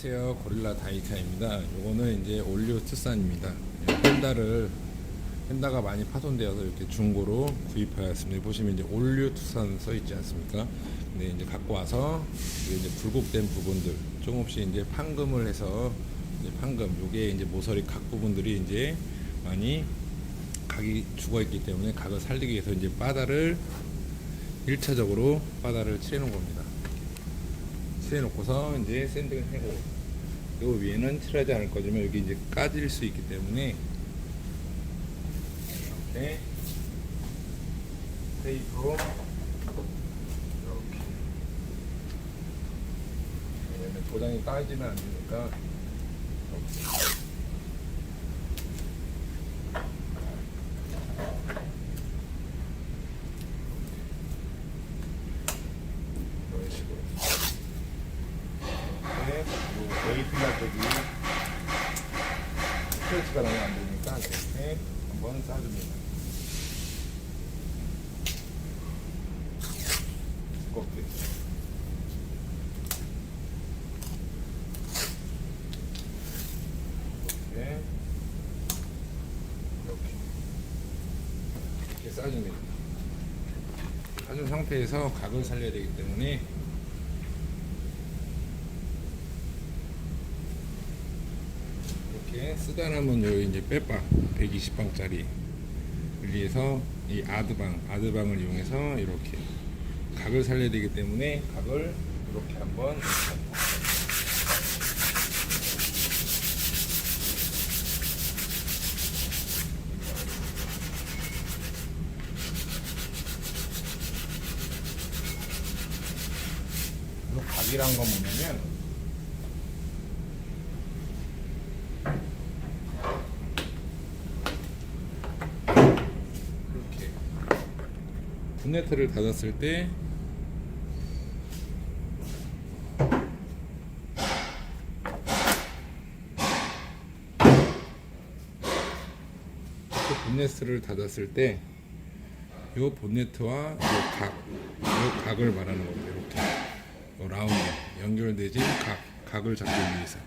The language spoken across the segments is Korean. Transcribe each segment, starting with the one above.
안녕하세요. 고릴라 다이카입니다. 요거는 이제 올리오 투싼입니다. 펜다를 펜다가 많이 파손되어서 이렇게 중고로 구입하였습니다. 보시면 이제 올리오 투싼 써 있지 않습니까? 근데 이제 갖고 와서 이제 굴곡된 부분들 조금씩 이제 판금을 해서 이제 판금 요게 이제 모서리 각 부분들이 이제 많이 각이 죽어 있기 때문에 각을 살리기 위해서 이제 바다를 1차적으로 바다를 칠해 놓은 겁니다 칠해 놓고서 이제 샌딩을 해고 요 위에는 칠하지 않을 거지만 여기 이제 까질 수 있기 때문에 이렇게 테이프로 이렇게. 왜냐면 도장이 까지면 안 되니까 이렇게 이런 식으로 네, 요 베이플라 쪽이 스트레치가 나면 안 되니까 이렇게 한번 싸줍니다. 두껍게. 이렇게. 이렇게. 이렇게 싸줍니다. 싸준 상태에서 각을 살려야 되기 때문에 이렇게 쓰다 남은 요 이제 빼방 120방짜리. 위해서 이 아드방 아드방을 이용해서 이렇게 각을 살려야 되기 때문에 각을 이렇게 한번 이 각이란 건 뭐냐면 이렇게 분네트를 닫았을 때 본네트를 닫았을 때 이 본네트와 이 각, 이 각을 말하는 겁니다. 이렇게 요 라운드 연결되지 각, 각을 잡기 위해서.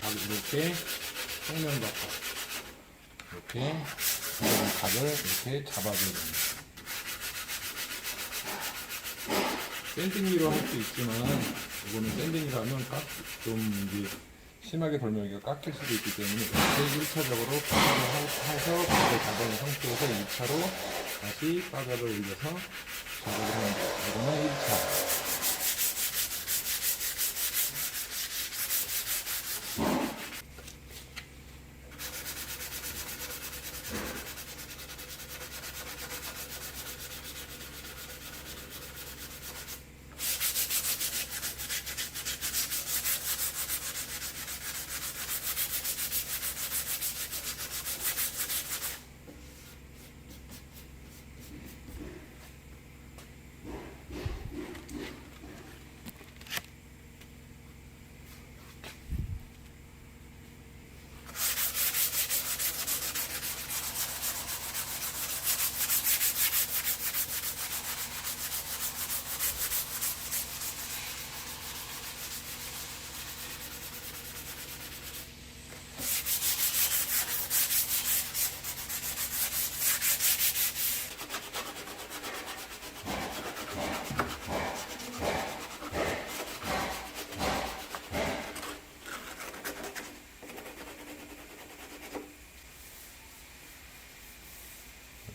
각 이렇게 정면 각각 이렇게 각을 이렇게 잡아줘야 됩니다. 샌딩기로 할 수 있지만 이거는 샌딩기로 하면 깍, 좀 이제 심하게 돌면 이게 깎일 수도 있기 때문에 이렇게 1차적으로 바닥을 하- 해서 바닥을 잡아놓은 상태에서 2차로 다시 바닥을 올려서 작업을 하는 거예요. 이거는 1차.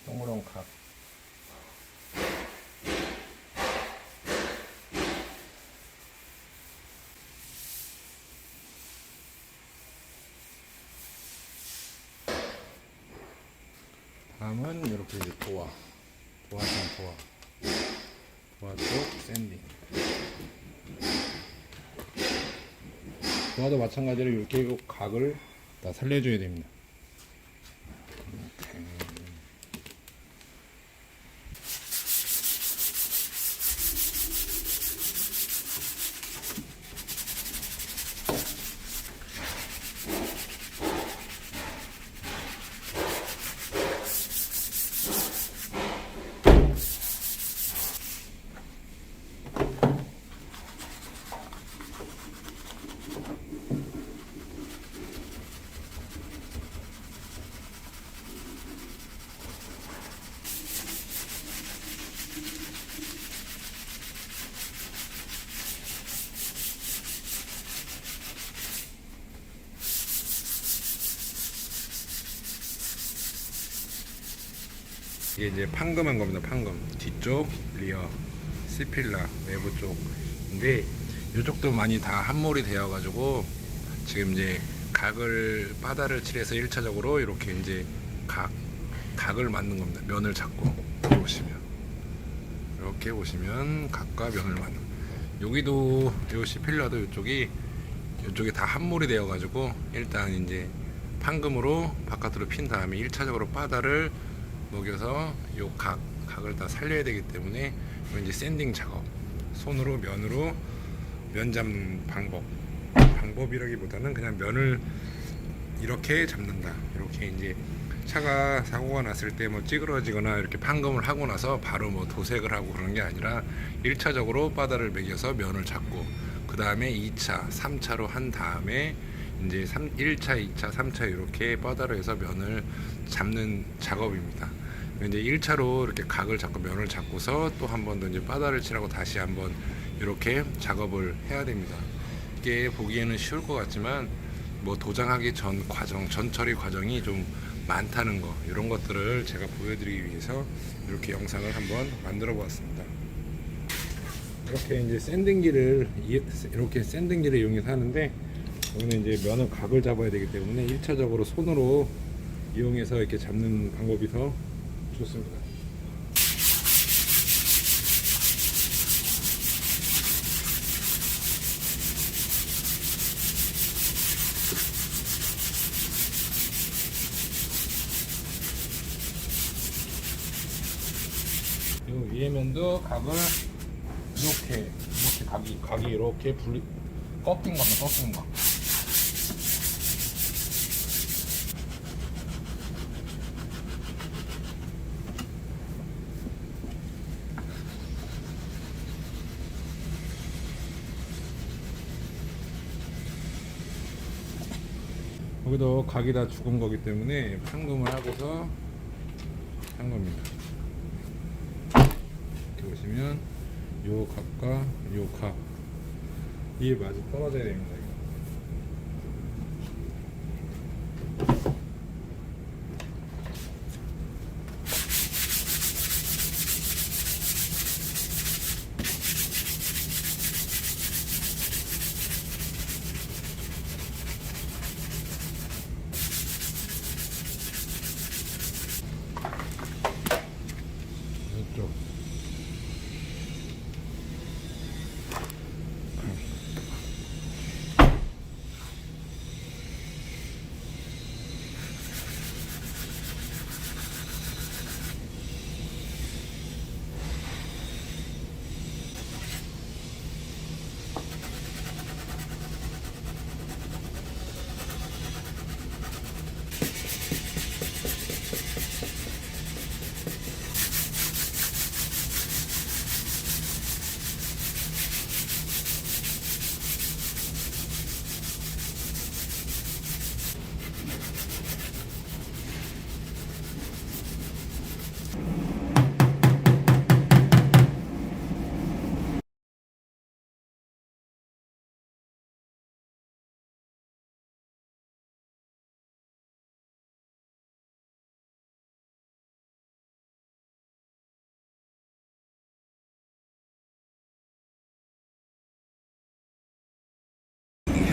동그란 각. 다음은 이렇게 이제 도화, 도화상 도화, 도화 쪽 샌딩. 도화도 마찬가지로 이렇게 각을 다 살려줘야 됩니다. 이게 이제 판금한 겁니다. 판금 뒤쪽 리어 스필라 외부 쪽인데 이쪽도 많이 다 함몰이 되어가지고 지금 이제 각을 바다를 칠해서 1차적으로 이렇게 이제 각 각을 만든 겁니다. 면을 잡고 보시면 이렇게 보시면 각과 면을 만든 여기도 요 시필라도 이쪽이 이쪽이 다 함몰이 되어가지고 일단 이제 판금으로 바깥으로 핀 다음에 1차적으로 바다를 녹여서 요 각, 각을 다 살려야 되기 때문에 요 이제 샌딩 작업 손으로 면으로 면 잡는 방법 방법이라기보다는 그냥 면을 이렇게 잡는다. 이렇게 이제 차가 사고가 났을 때 뭐 찌그러지거나 이렇게 판금을 하고 나서 바로 뭐 도색을 하고 그러는 게 아니라 1차적으로 바다를 매겨서 면을 잡고 그 다음에 2차, 3차로 한 다음에 이제 3, 1차, 2차, 3차 이렇게 바다로 해서 면을 잡는 작업입니다. 이제 1차로 이렇게 각을 잡고 면을 잡고서 또 한 번 더 이제 바다를 칠하고 다시 한번 이렇게 작업을 해야 됩니다. 이게 보기에는 쉬울 것 같지만 뭐 도장하기 전 과정, 전 처리 과정이 좀 많다는 거 이런 것들을 제가 보여드리기 위해서 이렇게 영상을 한번 만들어 보았습니다. 이렇게 이제 샌딩기를 이- 이렇게 샌딩기를 이용해서 하는데 여기는 이제 면은 각을 잡아야 되기 때문에 1차적으로 손으로 이용해서 이렇게 잡는 방법이 더 좋습니다. 요 위에 면도 각을 이렇게 이렇게 각이 각이 이렇게 분리 꺾인 겁니다. 꺾인 거. 여기도 각이 다 죽은 거기 때문에 판금을 하고서 한 겁니다. 이렇게 보시면 요 각과 요 각. 이에 맞아 떨어져야 됩니다. 이거. 이쪽.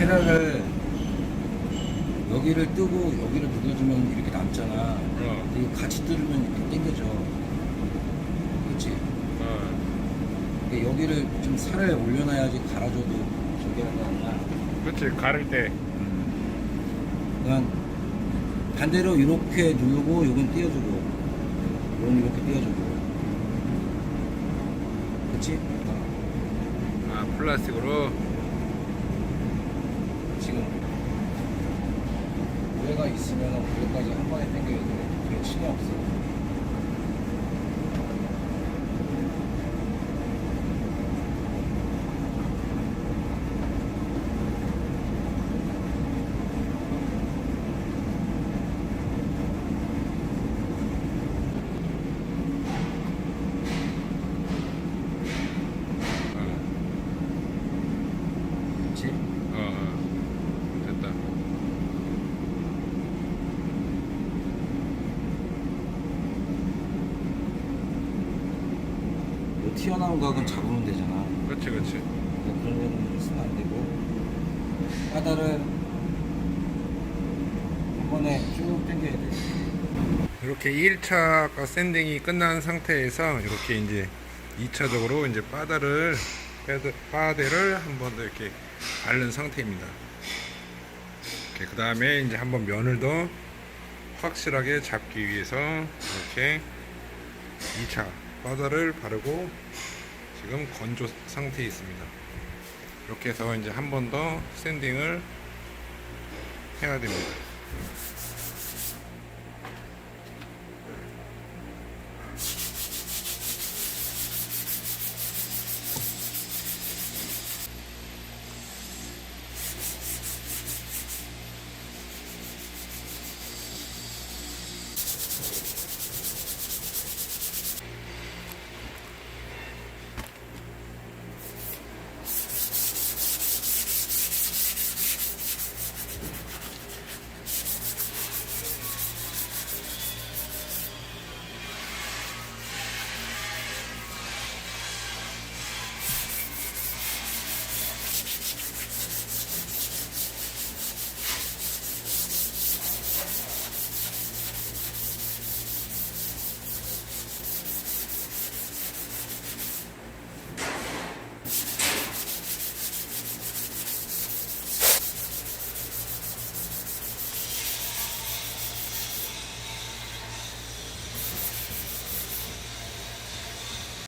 헤라를 여기를 뜨고 여기를 눌러주면 이렇게 남잖아. 어. 이거 같이 뜯으면 이렇게 당겨져. 그렇지? 어. 근데 여기를 좀 살을 올려놔야지 갈아줘도 저기 하는 거 아니야. 그렇지 가를 때. 그냥 반대로 이렇게 누르고 요건 띄워주고 요건 이렇게 띄워주고 그렇지? 아 플라스틱으로. 지금 우회가 있으면 우회까지 한 번에 당겨야 돼. 그게 치가 없어. 어. 그렇지? 어, 어. 됐다. 튀어나온 각은 잡으면 되잖아. 그렇지 그렇지 근데 그런 데는 쓰면 안 되고 바다를 한 번에 쭉 당겨야 돼. 이렇게 1차 아까 샌딩이 끝난 상태에서 이렇게 이제 2차적으로 이제 바다를 바데를 한 번 더 이렇게 바른 상태입니다. 그 다음에 이제 한번 면을 더 확실하게 잡기 위해서 이렇게 2차 바다를 바르고 지금 건조 상태에 있습니다. 이렇게 해서 이제 한 번더 샌딩을 해야 됩니다.